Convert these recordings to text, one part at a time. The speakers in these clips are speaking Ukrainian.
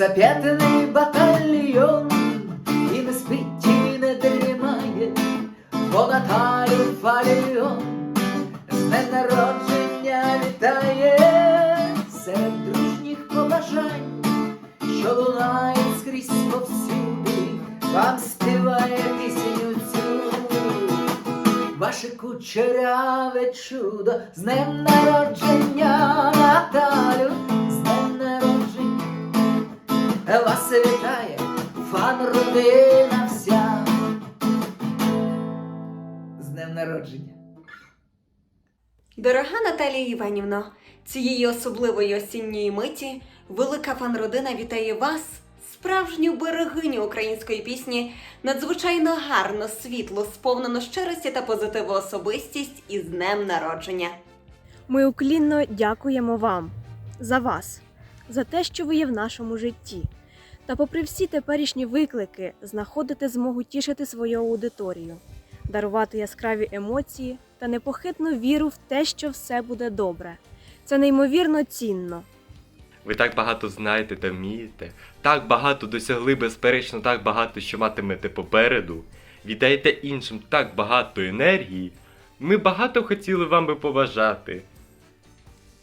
Лісапетний батальйон і не спить, і не дрімає, бо Наталю Фаріон з днем народження вітає серед дружніх побажань, що лунають скрізь повсюди, вам співає пісню цю. Ваше кучеряве чудо, з днем народження, Наталю, родина вся. З днем народження. Дорога Наталія Іванівна, цієї особливої осінньої миті велика фан-родина вітає вас, справжню берегиню української пісні, надзвичайно гарно, світло, сповнено щирості та позитиву особистість із днем народження. Ми уклінно дякуємо вам за вас, за те, що ви є в нашому житті. Та, попри всі теперішні виклики, знаходите змогу тішити свою аудиторію, дарувати яскраві емоції та непохитну віру в те, що все буде добре. Це неймовірно цінно. Ви так багато знаєте та вмієте, так багато досягли, безперечно, так багато, що матимете попереду. Віддаєте іншим так багато енергії. Ми багато хотіли вам би побажати.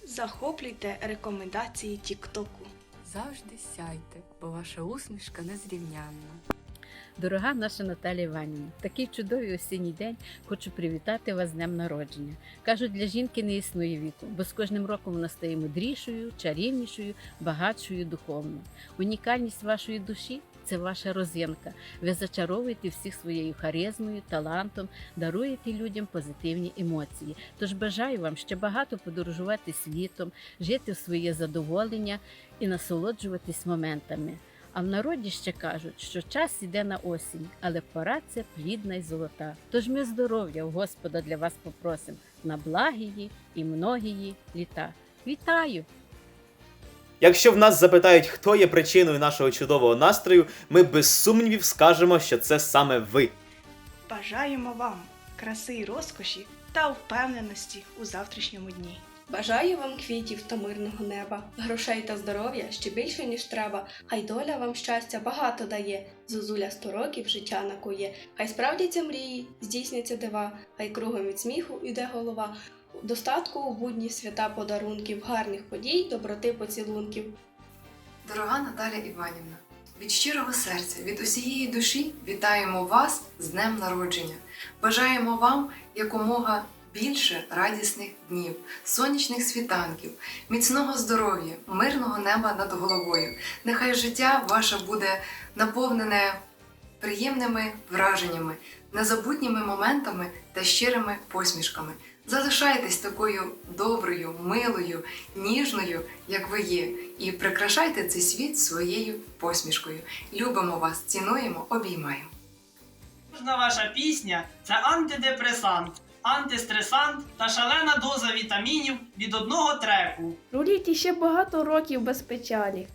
Захоплюйте рекомендації Тіктоку. Завжди сяйте, бо ваша усмішка незрівнянна. Дорога наша Наталія Іванівна, такий чудовий осінній день хочу привітати вас з днем народження. Кажуть, для жінки не існує віку, бо з кожним роком вона стає мудрішою, чарівнішою, багатшою духовно. Унікальність вашої душі це ваша розинка. Ви зачаровуєте всіх своєю харизмою, талантом, даруєте людям позитивні емоції. Тож бажаю вам ще багато подорожувати світом, жити в своє задоволення і насолоджуватись моментами. А в народі ще кажуть, що час іде на осінь, але пора це плідна й золота. Тож ми здоров'я у Господа для вас попросимо на благії і многії літа. Вітаю! Якщо в нас запитають, хто є причиною нашого чудового настрою, ми без сумнівів скажемо, що це саме ви. Бажаємо вам краси й розкоші та впевненості у завтрашньому дні. Бажаю вам квітів та мирного неба, грошей та здоров'я ще більше, ніж треба. Хай доля вам щастя багато дає. Зозуля сто років життя накує. Хай справдяться мрії, здійсняться дива, хай кругом від сміху іде голова. Достатку у будні свята подарунків, гарних подій, доброти поцілунків. Дорога Наталя Іванівна, від щирого серця, від усієї душі вітаємо вас з днем народження. Бажаємо вам якомога більше радісних днів, сонячних світанків, міцного здоров'я, мирного неба над головою. Нехай життя ваше буде наповнене приємними враженнями, незабутніми моментами та щирими посмішками. Залишайтесь такою доброю, милою, ніжною, як ви є, і прикрашайте цей світ своєю посмішкою. Любимо вас, цінуємо, обіймаємо. Кожна ваша пісня це антидепресант, антистресант та шалена доза вітамінів від одного треку. Руліть іще багато років без печалі.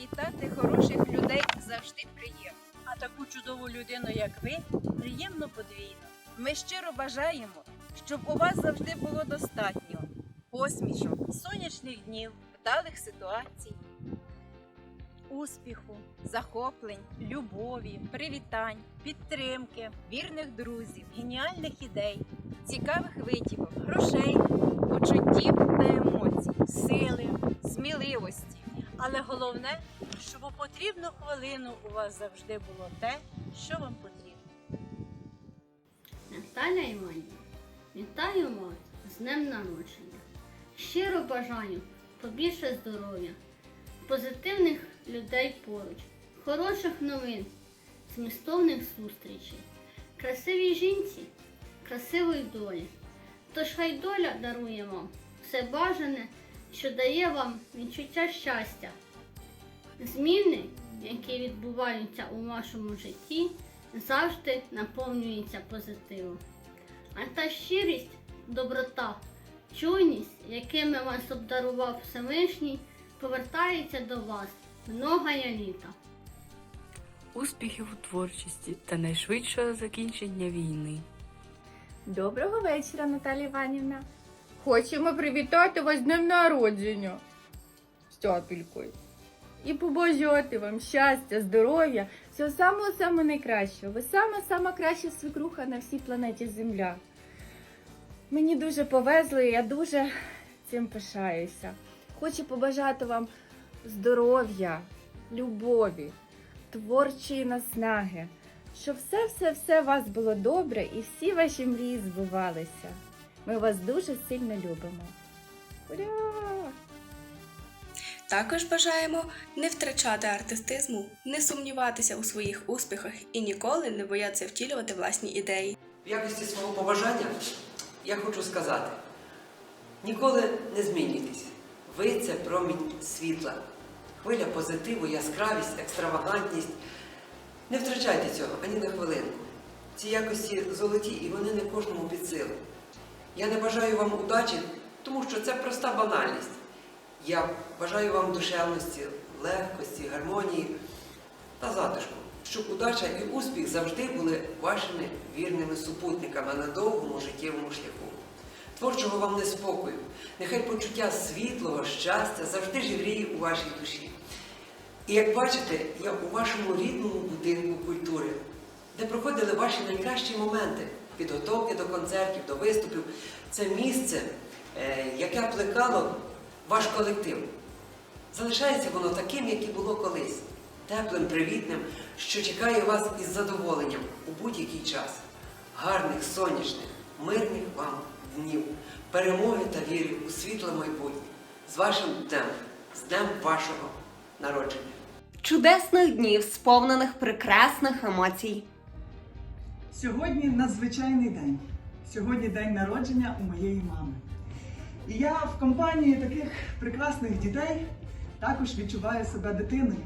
Вітати хороших людей завжди приємно. А таку чудову людину, як ви, приємно подвійно. Ми щиро бажаємо, щоб у вас завжди було достатньо посмішок, сонячних днів, вдалих ситуацій, успіху, захоплень, любові, привітань, підтримки, вірних друзів, геніальних ідей, цікавих витівок, грошей, почуттів та емоцій, сили, сміливості. Але головне, щоб у потрібну хвилину у вас завжди було те, що вам потрібно. Наталя Іванівна, вітаю вас з днем народження. Щиро бажаю побільше здоров'я, позитивних людей поруч, хороших новин, змістовних зустрічей, красивій жінці, красивої долі. Тож хай доля дарує вам все бажане, що дає вам відчуття щастя. Зміни, які відбуваються у вашому житті, завжди наповнюються позитивом. А та щирість, доброта, чуйність, якими вас обдарував Всевишній, повертається до вас многая літа. Успіхів у творчості та найшвидшого закінчення війни. Доброго вечора, Наталія Іванівна. Хочемо привітати вас з днем народження. З тяпількою. І побажати вам щастя, здоров'я, всього самого самого найкращого. Ви сама сама краща свекруха на всій планеті Земля. Мені дуже повезло, і я дуже цим пишаюся. Хочу побажати вам здоров'я, любові, творчої наснаги, щоб все-все-все у вас було добре і всі ваші мрії збувалися. Ми вас дуже сильно любимо. Ура! Також бажаємо не втрачати артистизму, не сумніватися у своїх успіхах і ніколи не боятися втілювати власні ідеї. В якості свого побажання я хочу сказати: ніколи не змінюйтесь. Ви це промінь світла, хвиля позитиву, яскравість, екстравагантність. Не втрачайте цього ані на хвилинку. Ці якості золоті і вони не кожному під силу. Я не бажаю вам удачі, тому що це проста банальність. Я бажаю вам душевності, легкості, гармонії та затишку, щоб удача і успіх завжди були вашими вірними супутниками на довгому життєвому шляху. Творчого вам неспокою, нехай почуття світлого, щастя завжди живріє у вашій душі. І як бачите, я у вашому рідному будинку культури, де проходили ваші найкращі моменти підготовки до концертів, до виступів. Це місце, е, яке плекало ваш колектив. Залишається воно таким, як і було колись, теплим, привітним, що чекає вас із задоволенням у будь-який час. Гарних, сонячних, мирних вам днів, перемоги та віри у світле майбутнє. З вашим днем, з днем вашого народження. Чудесних днів, сповнених прекрасних емоцій. Сьогодні надзвичайний день. Сьогодні день народження у моєї мами. І я в компанії таких прекрасних дітей також відчуваю себе дитиною.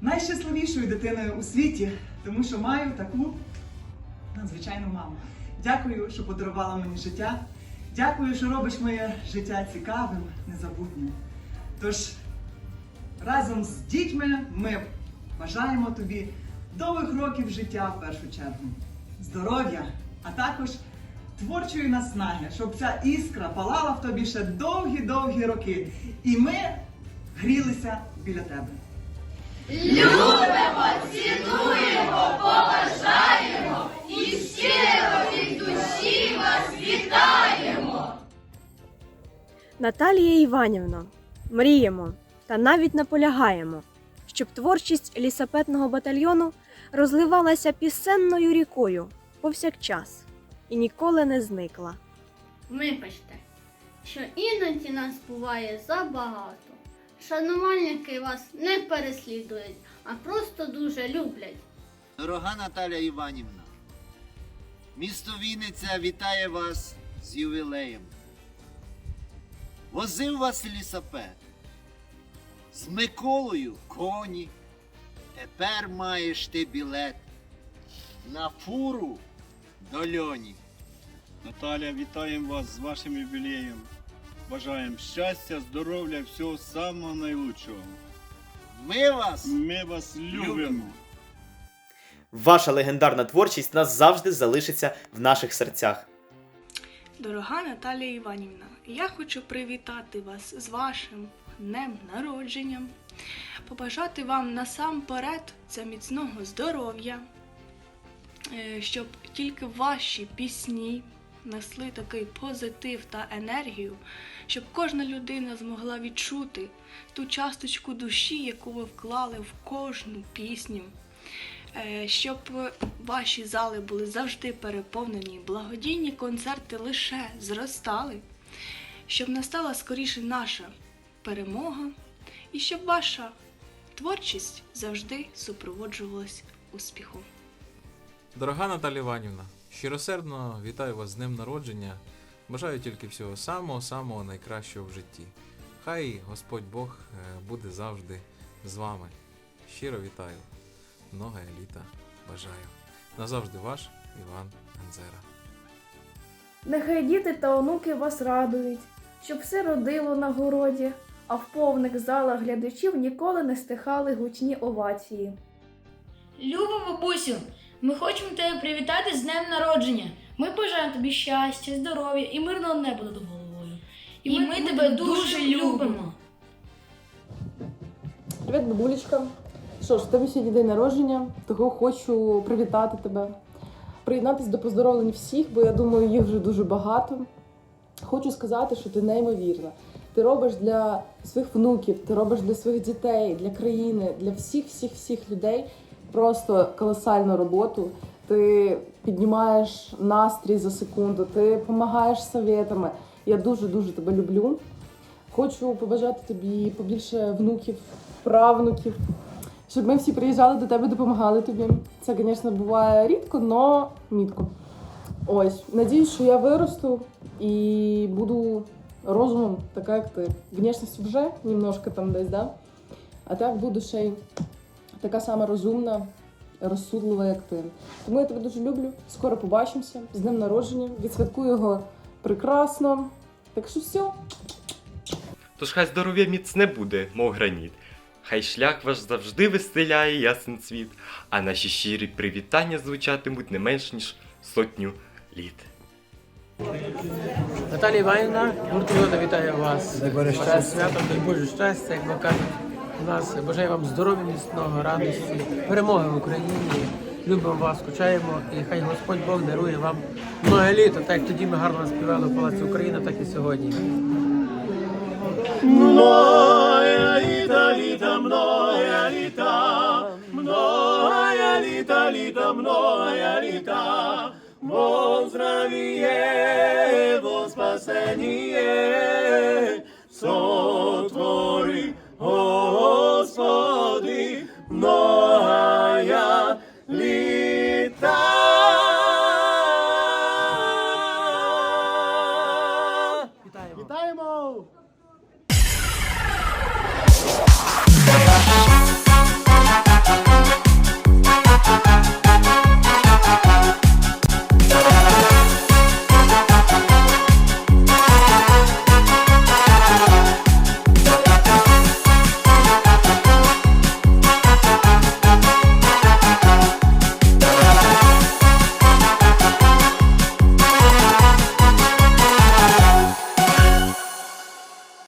Найщасливішою дитиною у світі, тому що маю таку надзвичайну маму. Дякую, що подарувала мені життя. Дякую, що робиш моє життя цікавим, незабутнім. Тож разом з дітьми ми бажаємо тобі довгих років життя в першу чергу, здоров'я, а також творчої наснаги, щоб ця іскра палала в тобі ще довгі-довгі роки. І ми грілися біля тебе. Любимо, цінуємо, поважаємо і щиро від душі вас вітаємо! Наталія Іванівна, мріємо та навіть наполягаємо, щоб творчість лісапетного батальйону розливалася пісенною рікою повсякчас і ніколи не зникла. Вибачте, що іноді нас буває забагато. Шанувальники вас не переслідують, а просто дуже люблять. Дорога Наталя Іванівна, місто Вінниця вітає вас з ювілеєм. Возив вас лісапет. З Миколою коні. Тепер маєш ти білет на фуру до льоні. Наталя, вітаємо вас з вашим юбілеєм. Бажаємо щастя, здоров'я, всього самого найлучшого. Ми вас Ми вас любимо. Ваша легендарна творчість назавжди залишиться в наших серцях. Дорога Наталія Іванівна, я хочу привітати вас з вашим днем народженням, побажати вам насамперед це міцного здоров'я, щоб тільки ваші пісні несли такий позитив та енергію, щоб кожна людина змогла відчути ту часточку душі, яку ви вклали в кожну пісню. Е, щоб ваші зали були завжди переповнені, благодійні концерти лише зростали, щоб настала скоріше наша перемога, і щоб ваша творчість завжди супроводжувалась успіхом. Дорога Наталя Іванівна, щиросердно вітаю вас з днем народження. Бажаю тільки всього самого-самого найкращого в житті. Хай Господь Бог е, буде завжди з вами. Щиро вітаю. Много еліта бажаю. Назавжди ваш Іван Ганзера. Нехай діти та онуки вас радують, щоб все родило на городі, а в повних залах глядачів ніколи не стихали гучні овації. Люба бабусю, ми хочемо тебе привітати з днем народження. Ми бажаємо тобі щастя, здоров'я і мирного неба над головою. І, ми, тебе дуже любимо. Привіт, бабулечка. Що ж, тебе сьогодні день народження, того хочу привітати тебе. Приєднатися до поздоровлень всіх, бо я думаю, їх вже дуже багато. Хочу сказати, що ти неймовірна. Ти робиш для своїх внуків, ти робиш для своїх дітей, для країни, для всіх, всіх, всіх людей просто колосальну роботу. Ти піднімаєш настрій за секунду, ти допомагаєш советами. Я дуже дуже тебе люблю. Хочу побажати тобі побільше внуків, правнуків, щоб ми всі приїжджали до тебе, допомагали тобі. Це, звісно, буває рідко, але мітко. Ось, надіюсь, що я виросту і буду розумом, така як ти. Внешність вже немножко там десь, да? А так буду ще й така сама розумна, розсудлива, як ти. Тому я тебе дуже люблю. Скоро побачимося з днем народження. Відсвяткую його прекрасно. Так що все. Тож хай здоров'я міцне буде, мов граніт. Хай шлях ваш завжди веселяє ясен цвіт, а наші щирі привітання звучатимуть не менш ніж сотню літ. Наталія Іванівна, гурт вітає вас. Ваше свято, дай Боже щастя, як ви кажуть. Нас бажаю вам здоров'я, міцного, радості, перемоги в Україні. Любимо вас, скучаємо, і хай Господь Бог дарує вам много літа, так як тоді ми гарно співали в Палаці Україна, так і сьогодні. Многое літа, літа, многое літа, многое літа, літа, многое літа, во здравіє, во спасеніє, сон